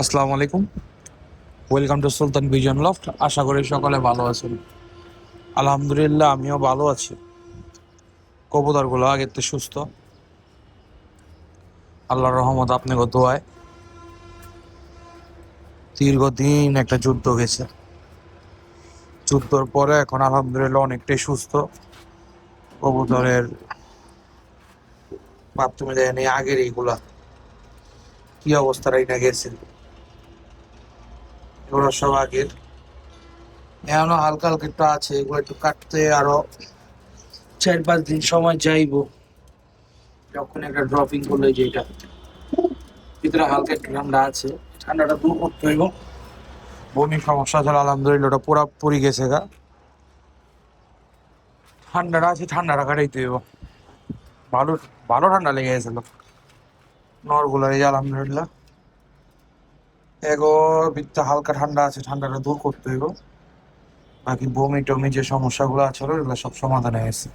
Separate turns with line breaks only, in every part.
আসসালামু আলাইকুম। Welcome to Sultan vision loft আশা করি সকলে ভালো আছেন। আলহামদুলিল্লাহ, আমিও ভালো আছি। কবুতরগুলো আগের থেকে সুস্থ। আল্লাহর রহমত আপনাকে দোয়ায়। দীর্ঘদিন একটা যুদ্ধ গেছে যুদ্ধর পরে এখন আলহামদুলিল্লাহ অনেকটাই সুস্থ। কবুতরের বাথরুমে দেয়নি আগের এইগুলা। কি অবস্থায় না গেছে। এগুলো সব আগের এখনও হালকা হালকা একটু আছে এগুলো একটু কাটতে আরও চার পাঁচ দিন সময় যাইবো যখন একটা ড্রপিং করলে যেটা ভিতরে হালকা একটু ঠান্ডা আছে ঠান্ডাটা দূর করতে হইব। বমির সমস্যা ছিল আলহামদুলিল্লাহ ওটা পুরাপুরি গেছে গা। ঠান্ডাটা আছে ঠান্ডাটা কাটাইতে হইব। ভালো ভালো ঠান্ডা লেগে গেছিল নরগুলার এই আলহামদুলিল্লাহ। এগো ভিতরে হালকা ঠান্ডা আছে, ঠান্ডাটা দূর করতে হইব বাকি বমি টমি যে সমস্যাগুলো আছে ওগুলো সব সমাধান হয়ে গেছে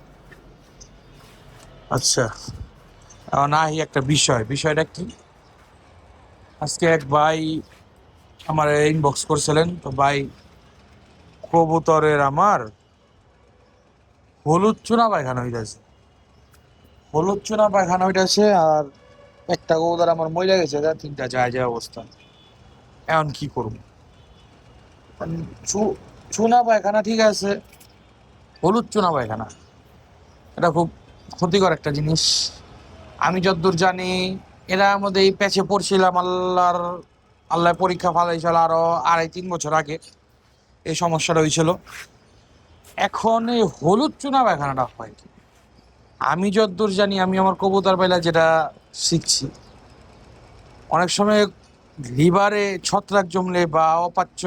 আচ্ছা আহি একটা বিষয়। বিষয়টা কি? আজকে এক ভাই আমার ইনবক্স করছিলেন, তো ভাই, কবুতরের আমার হলুদ চুনা পায়খানা হইতেছে। হলুদ চুনা পায়খানা হইতেছে আর একটা কবুতর আমার মরে গেছে তিনটা যায় যায় অবস্থা। এখন কি করব? চু- চুনা পায়খানা ঠিক আছে। হলুদ চুনা পায়খানা। এটা খুব ক্ষতিকর একটা জিনিস। আমি যতদূর জানি এরা মধ্যে এই প্যাচে পড়ছিলাম আল্লাহর আল্লাহ পরীক্ষা ফালাইছিল আরও আড়াই তিন বছর আগে। এই সমস্যাটা হয়েছিল। এখন এই হলুদ চুনা পায়খানাটা হয় কি? আমি যতদূর জানি আমি আমার কবুতর বেলা যেটা শিখছি। অনেক সময় লিভারে ছত্রাক জমলে বা অপাচ্য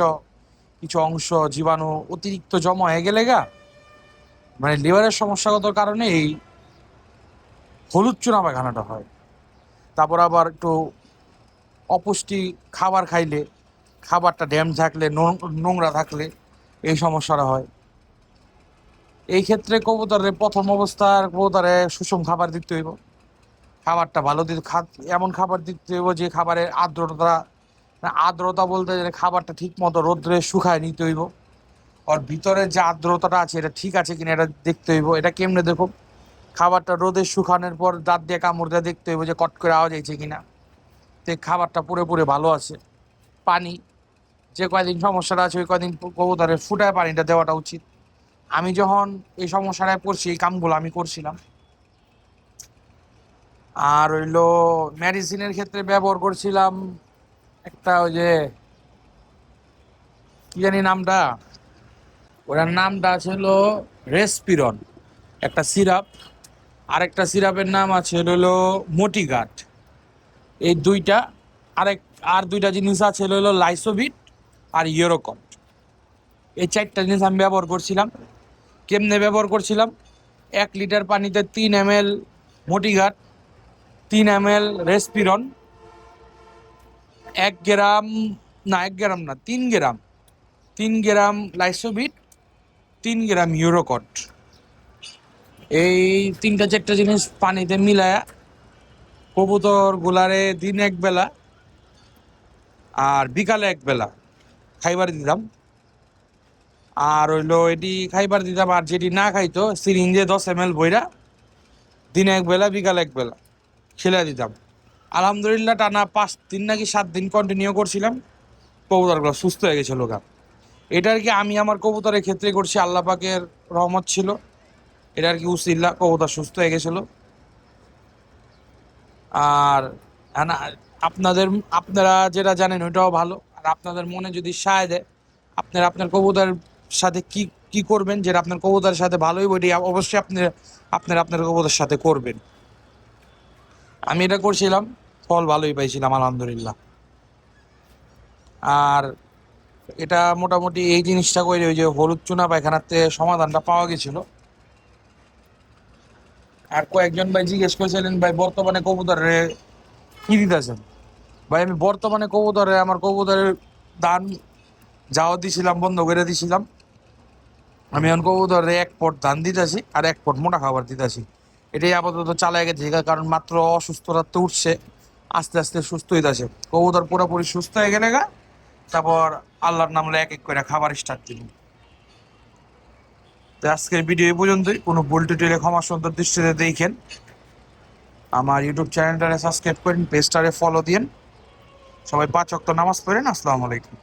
কিছু অংশ জীবাণু অতিরিক্ত জমা হয়ে গেলে গা মানে লিভারের সমস্যাগত কারণে এই হলুদ চুনা পায়খানাটা হয়। তারপর আবার একটু অপুষ্টি খাবার খাইলে, খাবারটা ড্যাম থাকলে নোংরা থাকলে এই সমস্যাটা হয়। এই ক্ষেত্রে কবুতরের প্রথম অবস্থার কবুতরে সুষম খাবার দিতে হইব। খাবারটা ভালো দিতে এমন খাবার দিতে হইব যে খাবারের আর্দ্রতা আর্দ্রতা বলতে গেলে খাবারটা ঠিক মতো রোদ্রে শুকায় নিতে হইব। আর ভিতরে যে আর্দ্রতাটা আছে, এটা ঠিক আছে কিনা এটা দেখতে হইব। এটা কেমনে দেখো? খাবারটা রোদে শুকানোর পর দাঁত দিয়ে কামড় দিয়ে দেখতে হইব যে কট করে আওয়াজ হয়েছে কিনা। তো খাবারটা পুরো পুরো ভালো আছে। পানি, যে কয়দিন সমস্যাটা আছে, ওই কয়দিন কবুতরে ফুটায় পানিটা দেওয়াটা উচিত। আমি যখন এই সমস্যাটায় পড়ছি, এই কামগুলো আমি করছিলাম। আর হইল মেডিসিনের ক্ষেত্রে ব্যবহার করছিলাম একটা ওই যে, কি জানি নামটা? ওটার নামটা ছিল রেসপিরন, একটা সিরাপ। আরেকটা সিরাপের নাম আছে হলো মোটিগাট এই দুইটা, আরেক, আর দুইটা জিনিস আছে হলো লাইসোভিট আর ইউরোকট। এই চারটা জিনিস আমি ব্যবহার করছিলাম। কেমনে ব্যবহার করছিলাম? এক লিটার পানিতে তিন এম এল মোটিঘাট তিন এম এল রেসপিরন। এক গ্রাম, না, এক গ্রাম না, তিন গ্রাম। তিন গ্রাম লাইসোভিট তিন গ্রাম ইউরোকট। এই তিনটা চারটা জিনিস পানিতে মিলায়া কবুতর গুলারে দিন এক বেলা আর বিকালে এক বেলা খাইবার দিতাম। আর হইল এটি খাইবার দিতাম আর যেটি না খাইতো, সিরিঞ্জে দশ এম এল বইরা দিন এক বেলা, বিকাল এক বেলা। খেলে দিতাম। আলহামদুলিল্লাহ টানা পাঁচ দিন নাকি সাত দিন কন্টিনিউ করছিলাম। কবুতরগুলো সুস্থ হয়ে গেছিল গা এটা আর কি আমি আমার কবুতরের ক্ষেত্রে করছি, আল্লাহ পাকের রহমত ছিল। এটা আর কি উসিল্লা, কবুতর সুস্থ হয়ে গেছিল। আর আনা- আপনাদের, আপনারা যেটা জানেন ওইটাও ভালো। আর আপনাদের মনে যদি সায় দেয়, আপনারা আপনার কবুতরের সাথে কি কি করবেন? যেটা আপনার কবুতরের সাথে ভালোই বইটি অবশ্যই আপনি, আপনার আপনার কবুতরের সাথে করবেন। আমি এটা করছিলাম, ফল ভালোই পাইছিলাম, আলহামদুলিল্লাহ। আর এটা মোটামুটি এই জিনিসটা করে ওই যে হলুদ চুনা পায়খানাতে সমাধানটা পাওয়া গেছিল। আর কয়েকজন ভাই জিজ্ঞেস করেছিলেন, ভাই, বর্তমানে কবুতরে কি দিতেছেন? ভাই, আমি বর্তমানে কবুতরে, আমার কবুতরের দান যাওয়া দিছিলাম, বন্ধ করে দিছিলাম। আমি এখন কবুতরে এক পট ধান দিতেছি আর এক পট মোটা খাবার দিতেছি। এটাই আপাতত চালাই গেছে কারণ মাত্র অসুস্থতা তো উঠছে। আস্তে আস্তে সুস্থ হইতে হইতেছে কবুতর পুরোপুরি সুস্থ হয়ে গেলে গা, তারপর আল্লাহর নামলে এক এক করে খাবার স্টার্ট দিব। তো আজকের ভিডিও এই পর্যন্তই। কোনো ভুল টুটিলে ক্ষমা সুন্দর দৃষ্টিতে দেখেন। আমার ইউটিউব চ্যানেলটারে সাবস্ক্রাইব করেন পেজটারে ফলো দিন সবাই পাঁচ অক্ত নামাজ পড়েন। আসসালামু আলাইকুম।